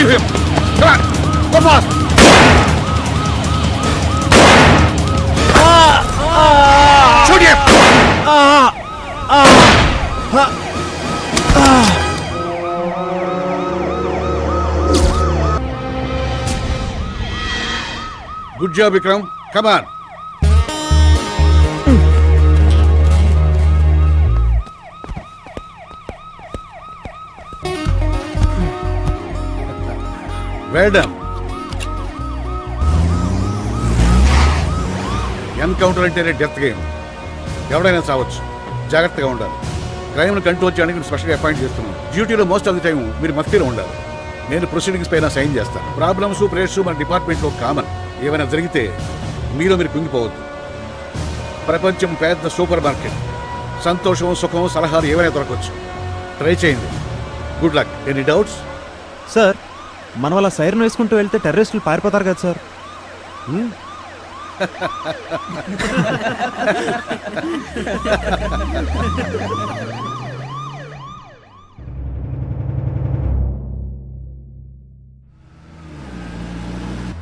Leave him! Come on! Go fast! Shoot him! Good job, Vikram. Come on. Well encounter అంటేనే death game ఎవడైనా చావచ్చు. జాగ్రత్తగా ఉండాలి. క్రైమ్ను control చేయడానికి స్పెషల్గా అపాయింట్ చేస్తున్నాను. డ్యూటీలో మోస్ట్ ఆఫ్ ది టైం మీరు మత్తిలో ఉండాలి. నేను ప్రొసీడింగ్స్ పైన సైన్ చేస్తాను. ప్రాబ్లమ్స్ ప్రేయర్స్ మన డిపార్ట్మెంట్లో కామన్ ఏమైనా జరిగితే మీలో మీరు కుంగిపోవద్దు. ప్రపంచం పెద్ద సూపర్ మార్కెట్ సంతోషం సుఖం సలహాలు ఏమైనా దొరకవచ్చు. ట్రై చేయండి. Good luck any doubts sir మన వాళ్ళ సైరన్ వేసుకుంటూ వెళ్తే టెర్రరిస్టులు పారిపోతారు కదా సార్.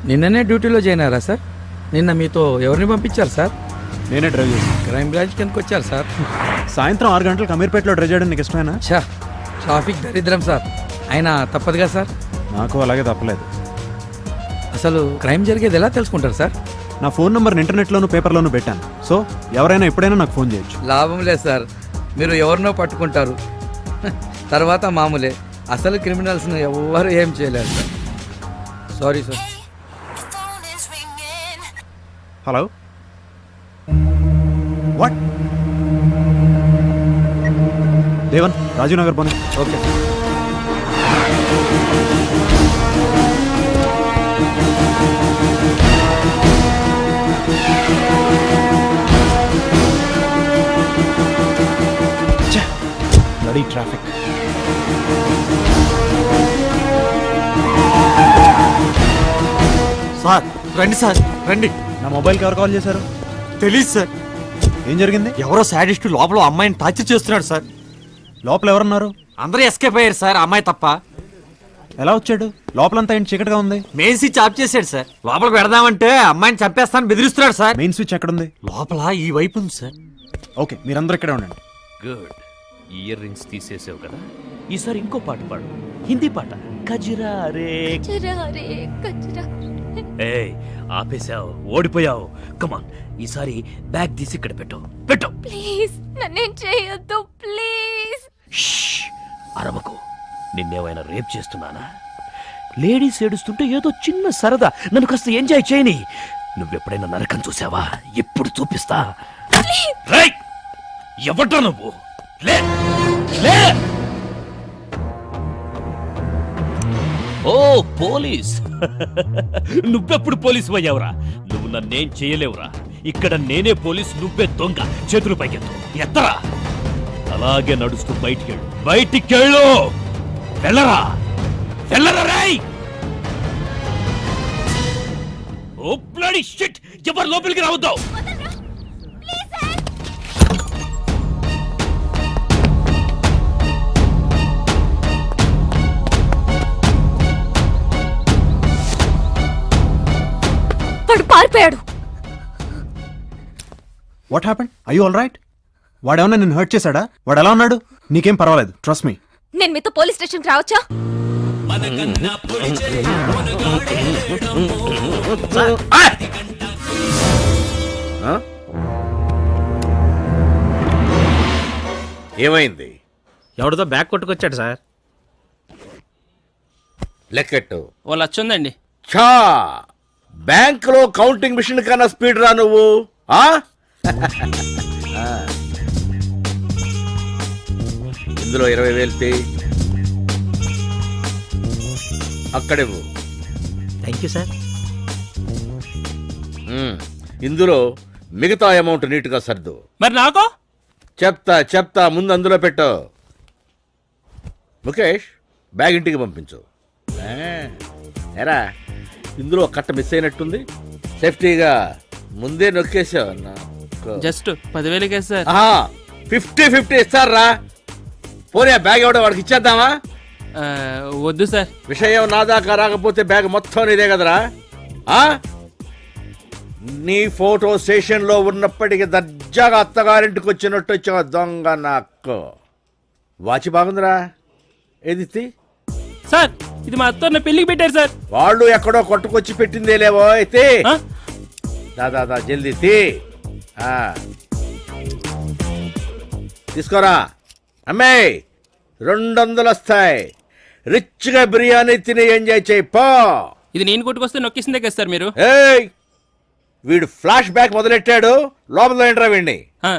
నిన్ననే డ్యూటీలో జాయిన్ అయ్యారా సార్? నిన్న మీతో ఎవరిని పంపించారు సార్? నేనే డ్రైవ్ చేశాను క్రైమ్ బ్రాంచ్ కిందకి వచ్చారు సార్. సాయంత్రం ఆరు గంటలకు అమీర్పేటలో డ్రైవ్ చేయడం నీకు ఇష్టమేనా? ఛా ట్రాఫిక్ దరిద్రం సార్. అయినా తప్పదుగా సార్. నాకు అలాగే తప్పలేదు. అసలు క్రైమ్ జరిగేది ఎలా తెలుసుకుంటారు సార్? నా ఫోన్ నెంబర్ ఇంటర్నెట్లోను పేపర్లోను పెట్టాను. సో ఎవరైనా ఎప్పుడైనా నాకు ఫోన్ చేయొచ్చు. లాభం లేదు సార్. మీరు ఎవరినో పట్టుకుంటారు. తర్వాత మామూలే. అసలు క్రిమినల్స్ను ఎవ్వరు ఏం చేయలేరు sir. Sorry sir. Hello what Devan Rajiv Nagar పోనీ. Okay ready traffic. సార్. రండి సార్ రండి. నా మొబైల్కి ఎవరు కాల్ చేశారు? తెలీదు సార్. ఏం జరిగింది? ఎవరో సాడిస్ట్ లోపల అమ్మాయిని టార్చర్ చేస్తున్నాడు సార్. లోపల ఎవరున్నారు? అందరూ ఎస్కేప్ అయ్యారు సార్ అమ్మాయి తప్ప. ఎలా వచ్చాడు? లోపలంతా ఏంటి చీకటిగా ఉంది? మెయిన్ స్విచ్ ఆఫ్ చేశాడు సార్. లోపలికి పెడదామంటే అమ్మాయిని చంపేస్తాను బెదిరిస్తున్నాడు సార్. మెయిన్ స్విచ్ ఎక్కడుంది లోపల ఈ వైపు ఉంది సార్. ఓకే మీరందరూ ఇక్కడే ఉండండి. గుడ్. ఇయర్ రింగ్స్ తీసేసావు కదా? ఈసారి ఇంకో పాట పాడు. హిందీ పాట. కజిరా రే. కచరా రే ఆపేశావు. ఓడిపోయావు. కమాన్ ఈసారి బ్యాగ్ తీసి ఇక్కడ పెట్టు. పెట్టు. ప్లీజ్ నన్నేం చేయొద్దు. ప్లీజ్! అరవకు. నిన్నేమైనా రేప్ చేస్తున్నానా? లేడీస్ ఏడుస్తుంటే ఏదో చిన్న సరదా. నన్ను కాస్త ఎంజాయ్ చేయని. నువ్వెప్పుడైనా నరకం చూసావా ఇప్పుడు చూపిస్తా. రేయ్! ఎవడ్రా నువ్వు? లే! లే! ఓ పోలీస్. నువ్వెప్పుడు పోలీసు అయ్యావురా? నువ్వు నన్నేం చేయలేవురా. ఇక్కడ నేనే పోలీస్ నువ్వే దొంగ. చేతులు పైకెత్తు. ఎత్తరా? అలాగే నడుస్తూ బయటికెళ్ళు. బయటికెళ్ళు! వెళ్ళరా? వెళ్ళరా రేయ్! Oh bloody shit! ఎవరు లోపలికి రావద్దు! పారిపోయాడు. What happened I all right వాడేమన్నా నేను హర్ట్ చేశాడా? వాడు ఎలా ఉన్నాడు? నీకేం పర్వాలేదు. ట్రస్ట్ మీ నేను మీతో పోలీస్ స్టేషన్కి రావచ్చా? ఏమైంది? ఎవరితో బ్యాగ్ కొట్టుకొచ్చాడు సార్. లెక్కెట్టు. ఓ లచ్చ ఉందండి ఛా! బ్యాంకులో కౌంటింగ్ మిషన్ కన్నా స్పీడ్ రా నువ్వు. ఆ? ఆ. ఇందులో ఇరవై వేలు తీ. అక్కడివ్వు థ్యాంక్ యూ సార్ ఉమ్. ఇందులో మిగతా అమౌంట్ నీట్గా సర్దు. మరి నాకు? చెప్తా చెప్తా ముందు అందులో పెట్టు. ముఖేష్ బ్యాగ్ ఇంటికి పంపించు. ఆ, ఎరా. ఇందులో కట్ట మిస్ అయినట్టుంది. సేఫ్టీగా ముందే నొక్కేసావు నాకు జస్ట్ పదివేలకే సార్. ఫిఫ్టీ ఫిఫ్టీ ఇస్తారా? పోనీ ఆ బ్యాగ్ ఎవడో వాడికి ఇచ్చేద్దామా? వద్దు సార్. విషయం నా దాకా రాకపోతే బ్యాగ్ మొత్తం నీదే కదరా? ఆ? నీ ఫోటో స్టేషన్లో ఉన్నప్పటికీ దర్జాగా అత్తగారింటికి వచ్చినట్టు వచ్చావు దొంగ నాకు. వాచి బాగుందిరా. ఏది? సార్ ఇది మా అత్త నా పెళ్ళికి పెట్టారు సార్. వాళ్ళు ఎక్కడో కొట్టుకొచ్చి పెట్టిందే లేవో అయితే ఆ? దాదా దా జల్దీ తీ. ఆ. తీసుకోరా. అమ్మే రెండు వందలు వస్తాయి. రిచ్గా బిర్యానీ తిని ఎంజాయ్ చేయి పో. ఇది నేను కొట్టుకొస్తే నొక్కేసిందే కదా సార్ మీరు? ఏయ్ వీడు ఫ్లాష్ బ్యాక్ మొదలెట్టాడు లోపల ఏంట్రా వీడిని? ఆ,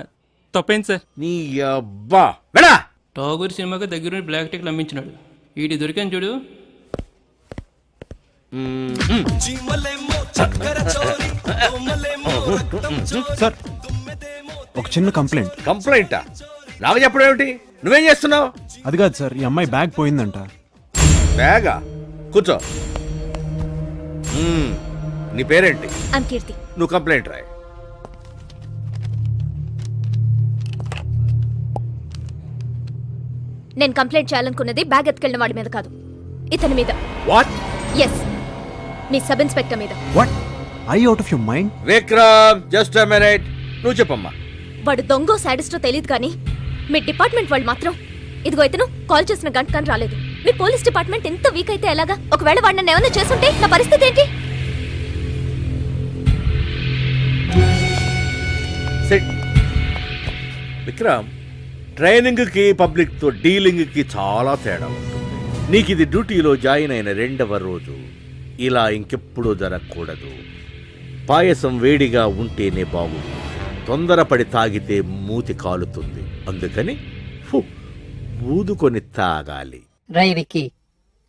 తప్పేంటి సార్? నీ అబ్బా. వెళ్ళా. టాగూర్ సినిమాకి దగ్గర బ్లాక్ టిక్లు అమ్మించినాడు. వీడి దొరికాను చూడు సార్ ఒక చిన్న కంప్లైంట్. కంప్లైంటా? నాకు చెప్పడం ఏమిటి? నువ్వేం చేస్తున్నావు? అది కాదు సార్ ఈ అమ్మాయి బ్యాగ్ పోయిందంట. బ్యాగా? కూర్చో. మ్మ్. నీ పేరేంటి? ఐమ్ కీర్తి నువ్వు కంప్లైంట్ రాయ్. నేను కంప్లైంట్ చేయాలనుకున్నది బ్యాగ్ ఎత్తుకెళ్ళిన వాడి మీద కాదు. ఇతని మీద. What yes me sub inspector మీద. What I out of your mind Vikram just a minute నువ్వు చెప్పమ్మా. వాడు దొంగో సాడిస్టో తెలియదు కానీ మీ డిపార్ట్మెంట్ వాళ్ళు మాత్రం ఇదిగో ఇతను కాల్ చేసిన గంట కానీ రాలేదు. మీ పోలీస్ డిపార్ట్మెంట్ ఎంత వీక్ అయితే ఎలాగా? ఒకవేళ వాడు నన్ను ఏమైనా చేస్తుంటే నా పరిస్థితి ఏంటి? సెట్ విక్రమ్ ట్రైనింగ్కి పబ్లిక్తో డీలింగ్కి చాలా తేడా ఉంటుంది. నీకు ఇది డ్యూటీలో జాయిన్ అయిన రెండవ రోజు. ఇలా ఇంకెప్పుడూ జరగకూడదు. పాయసం వేడిగా ఉంటేనే బాగుంటుంది తొందరపడి తాగితే మూతి కాలుతుంది. అందుకని ఫు, ఊదుకొని తాగాలి. రై విక్కీ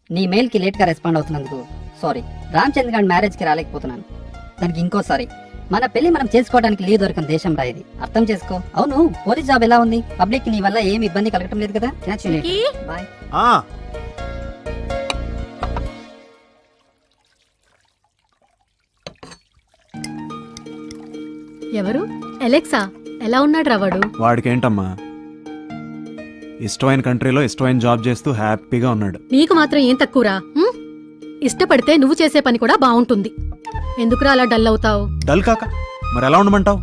నీ మెయిల్కి లేట్గా రెస్పాండ్ అవుతున్నందుకు సారీ. రామచంద్ర గారి మ్యారేజ్కి రాలేకపోతున్నాను. దానికి ఇంకోసారి మన పెళ్ళి మనం చేసుకోవడానికి లీవ్ దొరకని దేశం రా ఇది. అర్థం చేసుకో. అవును పోలీస్ జాబ్ ఎలా ఉంది? పబ్లిక్ నీ వల్ల ఏమి ఇబ్బంది కలగటం లేదు కదా? బాయ్ ఎవరు? అలెక్సా? ఎలా ఉన్నాడు రావాడు వాడికేంటమ్మా? ఇష్టమైన కంట్రీలో ఇష్టమైన జాబ్ చేస్తూ హ్యాపీగా ఉన్నాడు. నీకు మాత్రం ఏం తక్కువరా? ఇష్టపడితే నువ్వు చేసే పని కూడా బాగుంటుంది. ఎందుకురా అలా డల్ అవుతావు? డల్ కాక. మరి ఎలా ఉండమంటావు?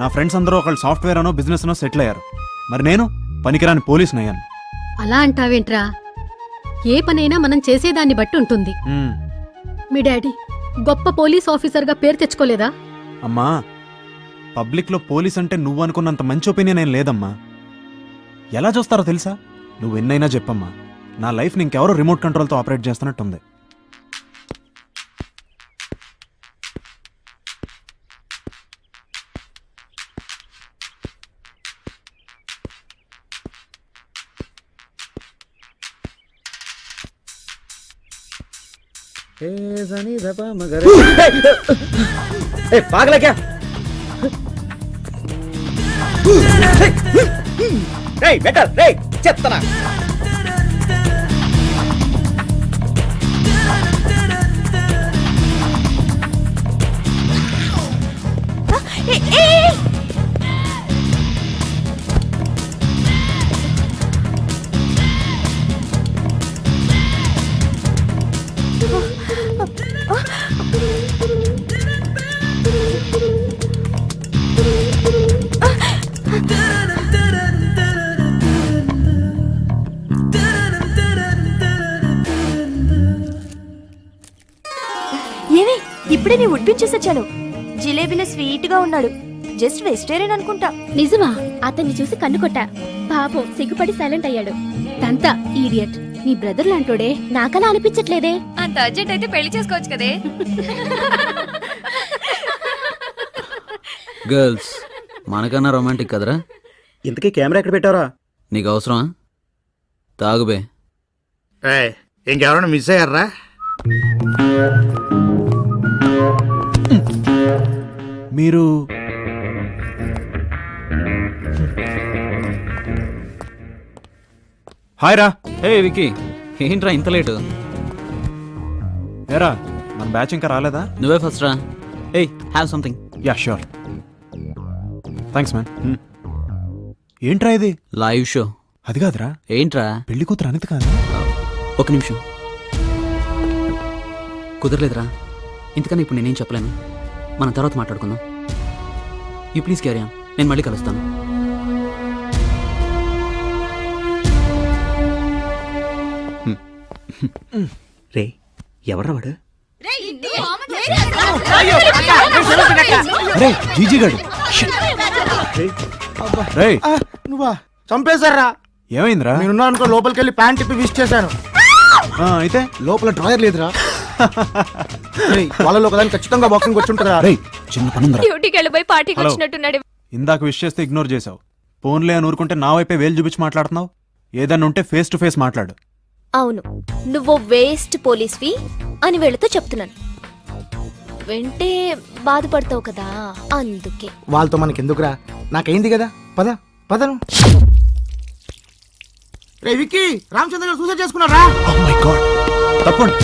నా ఫ్రెండ్స్ అందరూ ఒకళ్ళు సాఫ్ట్వేర్ అనో బిజినెస్ అనో సెటిల్ అయ్యారు. మరి నేను పనికిరాని పోలీసుని అయ్యాను అలా అంటావేంట్రా? ఏ పనైనా మనం చేసేదాన్ని బట్టి ఉంటుంది. మ్మ్. మీ డాడీ గొప్ప పోలీస్ ఆఫీసర్గా పేరు తెచ్చుకోలేదా? అమ్మా పబ్లిక్లో పోలీస్ అంటే నువ్వు అనుకున్నంత మంచి ఒపీనియన్ ఏం లేదమ్మా. ఎలా చూస్తారో తెలుసా? నువ్వు ఎన్నైనా చెప్పమ్మా. నా లైఫ్ ఇంకెవరో రిమోట్ కంట్రోల్తో ఆపరేట్ చేస్తున్నట్టుంది. పాగలే క్యా రేయ్ బెటర్ రేయ్ చెత్తనా ఉడ్పించేసొచ్చాను జిలేబీలో స్వీట్గా ఉన్నాడు. జస్ట్ వెజిటేరియన్ అనుకుంటా. నిజమా? అతన్ని చూసి కన్ను కొట్టా. పాపం సిగ్గుపడి సైలెంట్ అయ్యాడు. తంతా ఈడియట్ నీ బ్రదర్ లాంటోడే నాకలా అనిపించట్లేదే? అంత అర్జెంట్ అయితే పెళ్ళి చేసుకోవచ్చు కదే. గర్ల్స్ మనకన్నా రొమాంటిక్ కదరా? ఇంతకీ కెమెరా ఎక్కడ పెట్టారా నీకు అవసరమా? తాగుబే ఇంకెవరైనా మిస్ అయ్యారా? మీరు హాయ్ రా. హే వికీ ఏంట్రా ఇంత లేటు? ఏరా మన బ్యాచ్ ఇంకా రాలేదా? నువ్వే ఫస్ట్ రా. Hey have something ya sure. Thanks man. ఏంట్రా ఇది? లైవ్ షో అది కాదురా. ఏంట్రా? పెళ్ళి కూతురు అనేది కాదు? ఒక నిమిషం. కుదరలేదురా. ఇంతకన్నా ఇప్పుడు నేనేం చెప్పలేను. మనం తర్వాత మాట్లాడుకుందాం యూ ప్లీజ్ క్యారీ ఆన్ నేను మళ్ళీ కలుస్తాను రే ఎవడ్రా వాడు రే జీజీ గడు రే నువ్వా చంపేశారా ఏమైందిరా నేనున్నా అనుకో లోపలికి వెళ్ళి ప్యాంట్ ఇప్పి విష్ చేశాను ఆ, అయితే లోపల డ్రాయర్ లేదురా వాళ్ళలో ఒకదాని ఖచ్చితంగా బాక్సింగ్ వచ్చి ఉంటుందా చిన్న పనుందిరా. డ్యూటీకి వెళ్ళిపోయి పార్టీకి హలో. వచ్చినట్టున్నాడు ఇందాక విష్ చేస్తే ఇగ్నోర్ చేసావు ఫోన్లే అని ఊరుకుంటే నా వైపే వేలు చూపించి మాట్లాడుతున్నావు? ఏదన్నా ఉంటే ఫేస్ టు ఫేస్ మాట్లాడు. అవును. నువ్వు వేస్ట్ పోలీస్వి అని వీళ్ళతో చెప్తున్నాను. వింటే బాధపడతావు కదా అందుకే. వాళ్ళతో మనకి ఎందుకురా నాకైంది కదా? పద పదను. రే విక్కీ రామచంద్ర గారు సూసైడ్ చేసుకున్నారా? ఓ మై గాడ్ తప్పండి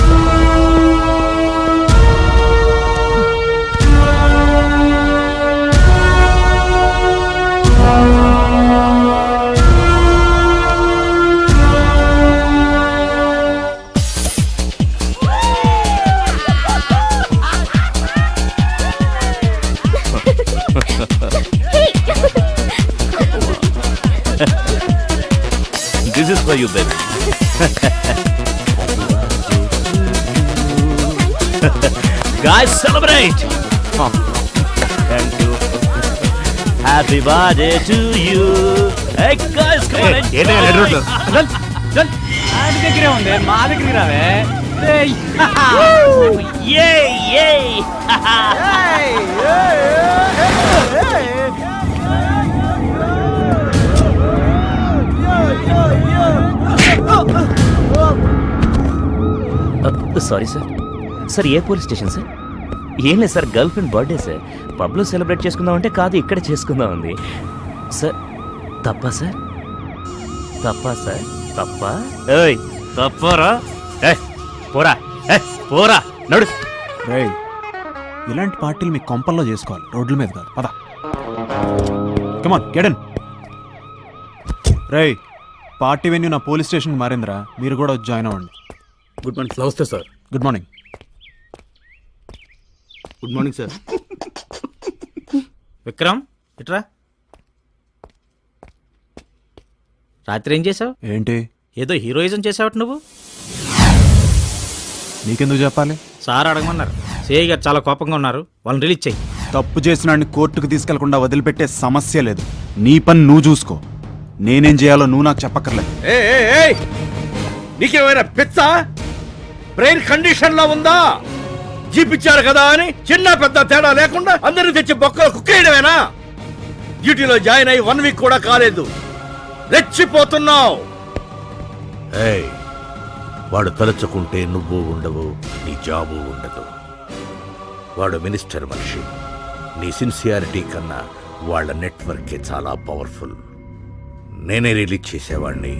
This is for you, baby. Baby guys celebrate thank you happy birthday to you hey guys come on దగ్గరే ఉంది మా దగ్గరికి రావే. యే యే సారీ సార్ సార్ ఏ పోలీస్ స్టేషన్ సార్? ఏం లేదు sir girl friend birthday sir. పబ్లో celebrate చేసుకుందాం అంటే కాదు ఇక్కడ చేసుకుందాం ఉంది సార్ తప్ప సార్? తప్ప సార్? తప్ప? ఏయ్ తప్పరా? ఏ పోరా ఏ పోరా నడు. రే ఇలాంటి పార్టీలు మీ కొంపల్లో చేసుకోవాలి. రోడ్ల మీద కాదు. పద. కమాన్ గెడన్ రేయ్ పార్టీ వెన్యూ నా పోలీస్ స్టేషన్కి మారిందిరా. మీరు కూడా జాయిన్ అవ్వండి. గుడ్ మార్నింగ్ నమస్తే sir. Good morning good morning sir. Vikram ఇట్రా. రాత్రి ఏం చేసావు ఏంటి? ఏదో హీరోయిజం చేసావట నువ్వు? నీకెందుకు చెప్పాలి? సార్ అడగమన్నారు. సిఐ గారు చాలా కోపంగా ఉన్నారు. వాళ్ళని రిలీజ్ చేయి తప్పు చేసిన కోర్టుకు తీసుకెళ్ళకుండా వదిలిపెట్టే సమస్య లేదు. నీ పని నువ్వు చూసుకో. నేనేం చేయాలో నువ్వు నాకు చెప్పక్కర్లేదు. ఏ ఏ, ఏ! నీకేమైనా పిచ్చా? బ్రెయిన్ కండిషన్లో ఉందా? జీపిచ్చారు కదా అని చిన్న పెద్ద తేడా లేకుండా అందరిని తెచ్చి బొక్కలు కుక్కేయడమేనా? డ్యూటీలో జాయిన్ అయ్యి వన్ వీక్ కూడా కాలేదు. రెచ్చిపోతున్నావు. వాడు తలుచుకుంటే నువ్వు ఉండవు నీ జాబు ఉండదు. వాడు మినిస్టర్ మనిషి. నీ సిన్సియారిటీ కన్నా వాళ్ళ నెట్వర్కే చాలా పవర్ఫుల్. నేనే రిలీజ్ చేసేవాణ్ణి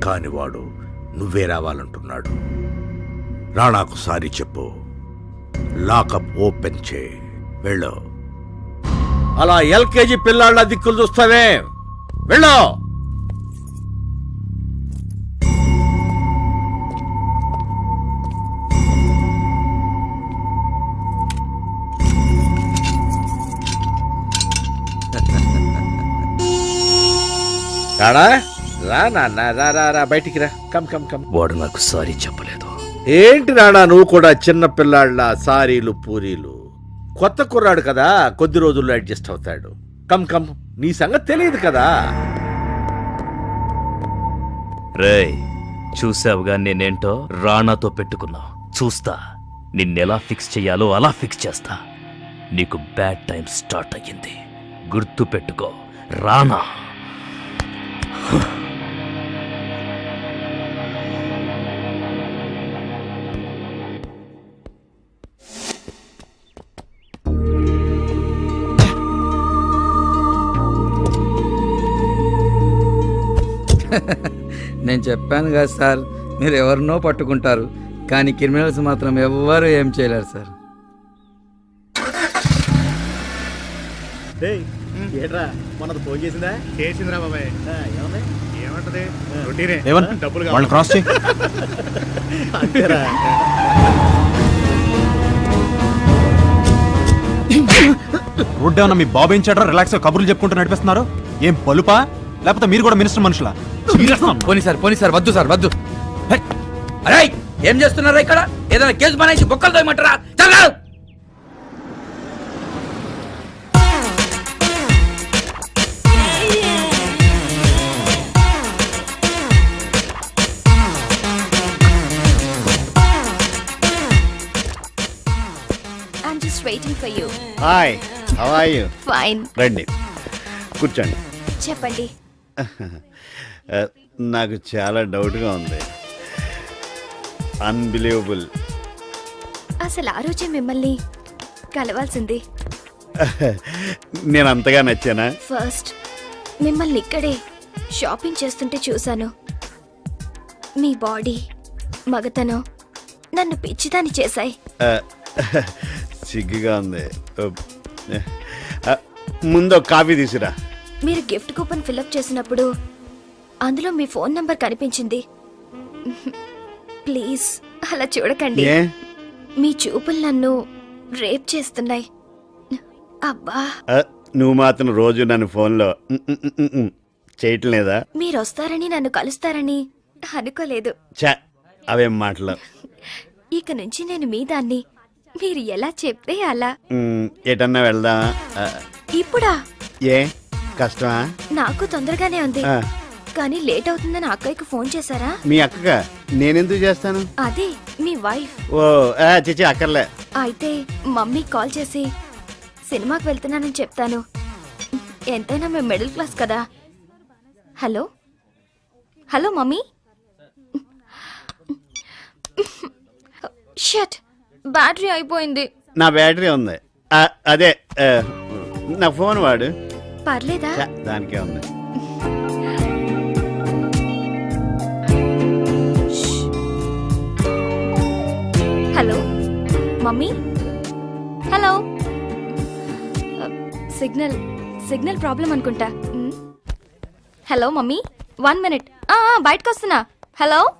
కాని వాడు నువ్వే రావాలంటున్నాడు. రాణాకు సారీ చెప్పు. లాకప్ ఓపెన్ చే వెళ్ళు. అలా ఎల్కేజీ పిల్లాళ్ళ దిక్కులు చూస్తావే. వెళ్ళు. రాడా? రా నాన్న రా రా రా బయటికి రా. Come come come. వాడు నాకు సారీ చెప్పలేదు. ఏంటి నాడా నువ్వు కూడా చిన్న పిల్లాళ్ళ సారీలు పూరీలు? కొత్త కుర్రాడు కదా కొద్ది రోజుల్లో అడ్జస్ట్ అవుతాడు. కమ్ కమ్ నీ సంగతి తెలియదు కదా. రేయ్ చూసావుగా నేనేంటో? రాణాతో పెట్టుకున్నా చూస్తా నిన్నెలా ఫిక్స్ చెయ్యాలో అలా ఫిక్స్ చేస్తా. నీకు బ్యాడ్ టైం స్టార్ట్ అయ్యింది. గుర్తు పెట్టుకో రానా నేను చెప్పాను కదా సార్ మీరు ఎవరినో పట్టుకుంటారు కానీ క్రిమినల్స్ మాత్రం ఎవ్వరు ఏం చేయలేరు సార్. ఏట్రా మనది ఫోన్ చేసిందా? చేసిందిరా బాబాయ్. ఏమన్నా ఏమంటది? రొటీనే. ఏవన్ డబ్బులు వాళ్ళు క్రాస్ చేయి. అంతేరా. రోడ్డు ఏమన్నా మీ బాబు ఏం చేయడం రిలాక్స్ కబుర్లు చెప్పుకుంటూ నడిపిస్తున్నారు? ఏం పలుపా? లేకపోతే మీరు కూడా మినిస్టర్ మనుషులా. పోనీ సార్ పోనీ సార్ వద్దు సార్ వద్దు. హే! అరే ఏం చేస్తున్నారా ఇక్కడ? ఏదైనా కేసు బనాయిసి బొక్కలు తోయమంటారా? Waiting for you hi how are you fine రండి. కూర్చోండి. చెప్పండి. నాకు చాలా డౌట్గా ఉంది. అన్బిలీవబుల్ అసలు ఆ రోజే మిమ్మల్ని కలవాల్సింది. నేను అంతగా నచ్చానా? ఫస్ట్ మిమ్మల్ని ఇక్కడే షాపింగ్ చేస్తుంటే చూశాను. మీ బాడీ మగతనం నన్ను పిచ్చిదాన్ని చేశాయి. సిగ్గుగా ఉంది. ముందు కాఫీ తీసురా. మీరు గిఫ్ట్ కూపన్ ఫిలప్ చేసినప్పుడు అందులో మీ ఫోన్ నంబర్ కనిపించింది. ప్లీజ్ అలా చూడకండి. మీ చూపులు నన్ను రేప్ చేస్తున్నాయి. అబ్బా. నువ్వు మాత్రం రోజు నన్ను ఫోన్లో చేయటం లేదా? మీరు వస్తారని నన్ను కలుస్తారని అనుకోలేదు. అవేం మాటలు? ఇక నుంచి నేను మీ దాన్ని మీరు ఎలా చెప్తే అలా. ఎటన్నా వెళ్దామా? Uh, ఇప్పుడా? ఏ? కష్టమా? నాకు తొందరగానే ఉంది. కానీ లేట్ అవుతుందని అక్కయ్యకు ఫోన్ చేశారా? మీ అక్కగా? నేనెందుకు చేస్తాను? అదే మీ వైఫ్. ఓ ఆ, చిచి అక్కర్లే. అయితే మమ్మీ కాల్ చేసి సినిమాకి వెళ్తున్నానని చెప్తాను. ఎంతైనా మేము మిడిల్ క్లాస్ కదా. Hello? Hello mummy? Shut battery అయిపోయింది. నా బ్యాటరీ ఉంది. ఆ, అదే ఆ, నా ఫోన్ వాడు. పర్లేదా? దానికే ఉంది. Mummy. Hello. Signal signal problem అనుకుంటా. Hello mummy. One minute. బయటకు వస్తున్నా. హలో.